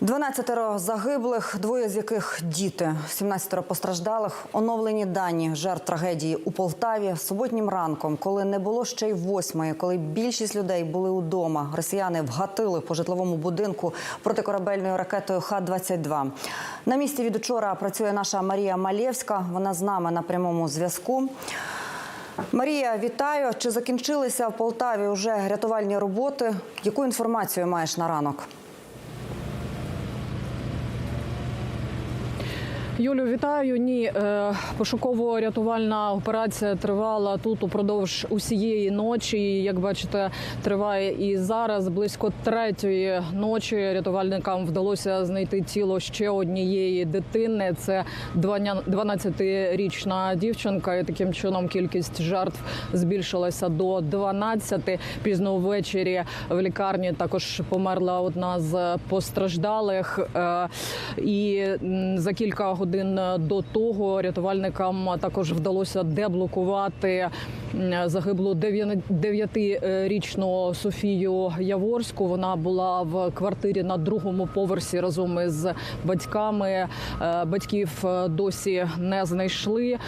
12 загиблих, двоє з яких діти, 17 постраждалих. Оновлені дані жертв трагедії у Полтаві суботнім ранком, коли не було ще й восьмої, коли більшість людей були удома. Росіяни вгатили по житловому будинку протикорабельною ракетою Х-22. На місці від учора працює наша Марія Малєвська. Вона з нами на прямому зв'язку. Марія, вітаю. Чи закінчилися в Полтаві вже рятувальні роботи? Яку інформацію маєш на ранок? Юлю, вітаю. Ні, е, пошуково-рятувальна операція тривала тут упродовж усієї ночі. Як бачите, триває і зараз. Близько третьої ночі рятувальникам вдалося знайти тіло ще однієї дитини. Це 12-річна дівчинка. І таким чином кількість жертв збільшилася до 12. Пізно ввечері в лікарні також померла одна з постраждалих. Е, І за кілька годин до того рятувальникам також вдалося деблокувати загиблу дев'ятирічну Софію Яворську. Вона була в квартирі на другому поверсі разом із батьками. Е, Батьків е, досі не знайшли.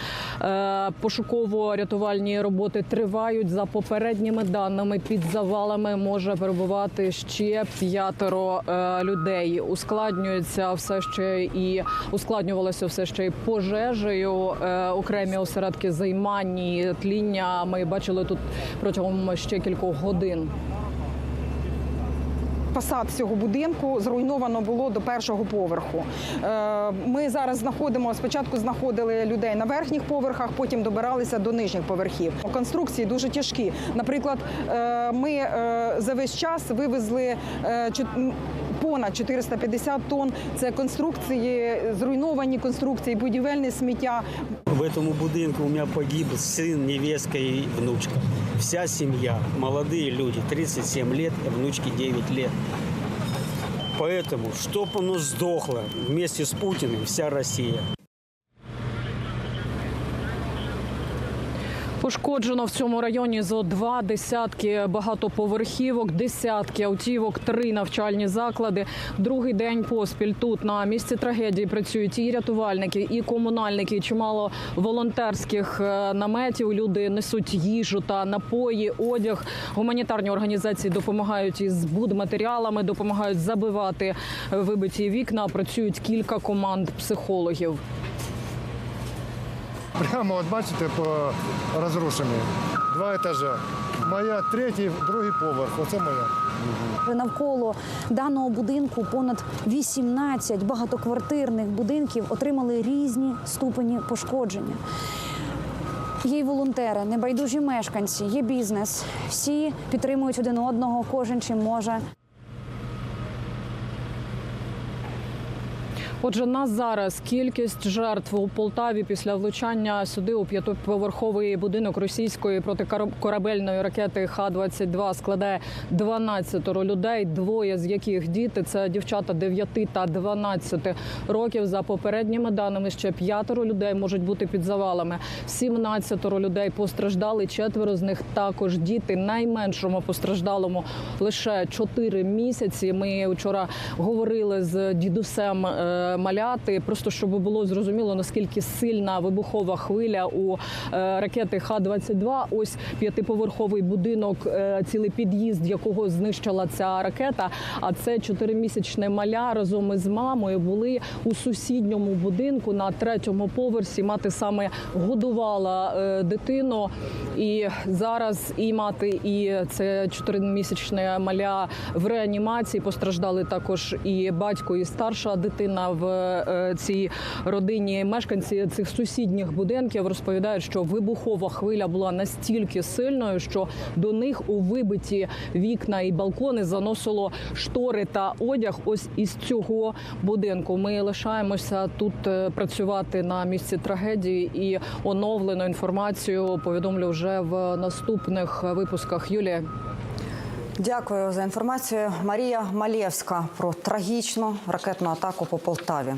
Е, Пошуково-рятувальні роботи тривають. За попередніми даними під завалами може перебувати ще п'ятеро е, людей. Ускладнюється все ще і ускладнювалося все ще й пожежею. Е, Окремі осередки займань і тління ми бачили тут протягом ще кількох годин. Фасад цього будинку зруйновано було до першого поверху. Е, Ми зараз знаходимо спочатку знаходили людей на верхніх поверхах, потім добиралися до нижніх поверхів. Конструкції дуже тяжкі. Наприклад, е, ми е, за весь час вивезли понад 450 тонн. Це конструкції, зруйновані конструкції, будівельне сміття. В этом будинку у меня погиб сын, невестка и внучка Вся семья, молодые люди, 37 лет, а внучке 9 лет. Поэтому, чтоб оно сдохло вместе с Путиным вся Россия. Пошкоджено в цьому районі зо два десятки багатоповерхівок, десятки автівок, три навчальні заклади. Другий день поспіль тут на місці трагедії працюють і рятувальники, і комунальники, і чимало волонтерських е, наметів. Люди несуть їжу та напої, одяг. Гуманітарні організації допомагають із будматеріалами, допомагають забивати вибиті вікна. Працюють кілька команд психологів. Прямо от бачите по розрушенні. Два етажа. Моя третій, другий поверх. Оце моя. Навколо даного будинку понад 18 багатоквартирних будинків отримали різні ступені пошкодження. Є й волонтери, небайдужі мешканці, є бізнес. Всі підтримують один одного, кожен чим може. Отже, на зараз кількість жертв у Полтаві після влучання сюди у п'ятиповерховий будинок російської протикорабельної ракети Х-22 складає 12 людей, двоє з яких діти це дівчата 9 та 12 років. За попередніми даними ще п'ятеро людей можуть бути під завалами. 17 людей постраждали. Четверо з них також діти. Найменшому постраждалому лише 4 місяці. Ми вчора говорили з дідусем е, маляти, просто щоб було зрозуміло наскільки сильна вибухова хвиля у е, ракети Х-22. Ось п'ятиповерховий будинок, е, цілий під'їзд, якого знищила ця ракета. А це чотиримісячне маля разом із мамою були у сусідньому будинку на третьому поверсі. Мати саме годувала е, дитину, і зараз і мати, і це чотиримісячне маля в реанімації. Постраждали також і батько, і старша дитина в е, цій родині. Мешканці цих сусідніх будинків розповідають, що вибухова хвиля була настільки сильною, що до них у вибиті вікна і балкони заносило штори та одяг. Ось із цього будинку. Ми лишаємося тут е, працювати на місці трагедії і оновлену інформацію повідомлю вже в наступних випусках. Юлія. Дякую за інформацію. Марія Малєвська про трагічну ракетну атаку по Полтаві.